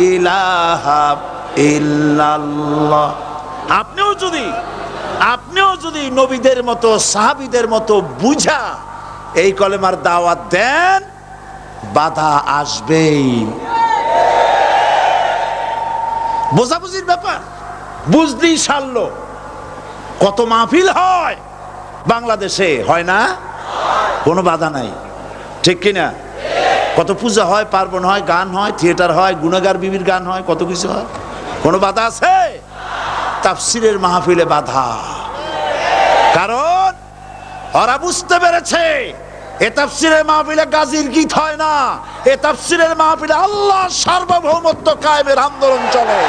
ইলাহা আপনিও যদি আপনিও যদি নবীদের মতো, সাহাবিদের মতো বুঝা এই কলেমার দাওয়াত দেন, বাধা আসবেই। বোঝাবুঝির ব্যাপার বুঝলি সারলো। কত মাহফিল হয় বাংলাদেশে, হয় না? কোনো বাধা নাই। ঠিক কিনা? কত পূজা হয়, পার্বণ হয়, গান হয়, থিয়েটার হয়, গুণাগার বিবির গান হয়, কত কিছু হয়। কোনো বাধা আছে? তাফসিরের মাহফিলে বাধা। কারণ ওরা বুঝতে পেরেছে, এ তাফসিরের মাহফিলে গাজীর গীত হয় না, এ তাফসিরের মাহফিলে আল্লাহ সার্বভৌমত্ব কায়েমের আন্দোলন চলে।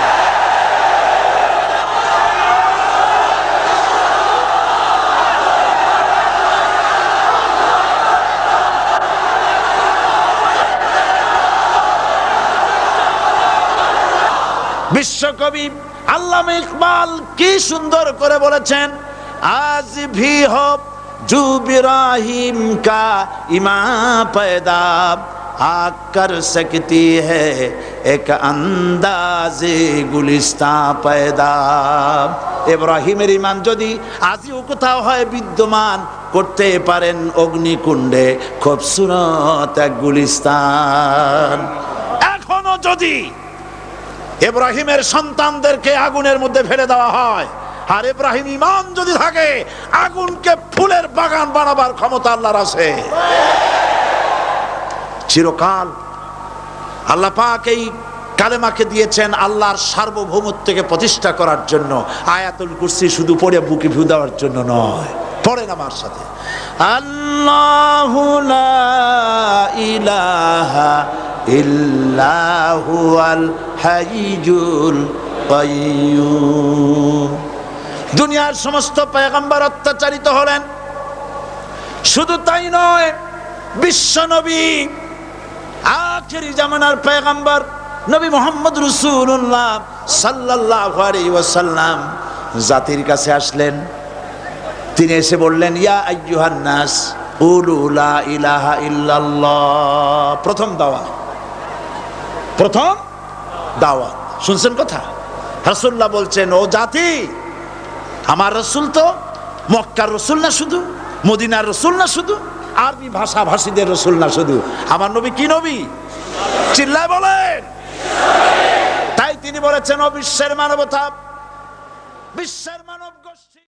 বিশ্বকবি আল্লামা ইকবাল কি সুন্দর করে বলেছেন আজ ভি হোপ জুবিরাহিম কা ইমা पैदा आकर सकती है एक अंदाजे গুলিস্তা पैदा ইব্রাহিমের ইমান যদি আজও কোথাও হয় বিদ্যমান করতে পারেন অগ্নিকুণ্ডে খুবসুরত এক গুলিস্তান এখনো যদি ইব্রাহিমের সন্তানদেরকে আগুনের মধ্যে ফেলে দেওয়া হয়। আর এব্রাহিম ইমান যদি থাকে, আগুনকে ফুলের বাগান বানাবার ক্ষমতা আল্লাহর আছে। চিরকাল আল্লাহ পাক এই কালেমাকে দিয়েছেন আল্লাহর সার্বভৌমত্বকে প্রতিষ্ঠা করার জন্য। আয়াতুল কুরসি শুধু পড়ে বুকে ভিউ দেওয়ার জন্য নয় পড়েন আমার সাথে। আল্লাহ ইলাহা হাইজুল দুনিয়ার সমস্ত পয়গম্বর অত্যাচারিত হলেন। শুধু তাই নয়, বিশ্ব নবী, আখেরি জামানার পয়গম্বর নবী মোহাম্মদ রসুল্লাহ আলাইহি ওয়াসাল্লাম জাতির কাছে আসলেন। তিনি এসে বললেন, ইয়া আইয়ুহান নাস উলু লা ইলাহা ইল্লাল্লাহ। প্রথম দাওয়া প্রথম দাওয়াত। শুনছেন কথা? রাসূলুল্লাহ বলছেন, ও জাতি, আমার রসুল তো মক্কার রসুল না শুধু, মদিনার রসুল না শুধু, আরবি ভাষা ভাষীদের রসুল না শুধু। আমার নবী কি নবী? চিল্লায় বলেন। তাই তিনি বলেছেন, ও বিশ্বের মানবতা, বিশ্বের মানব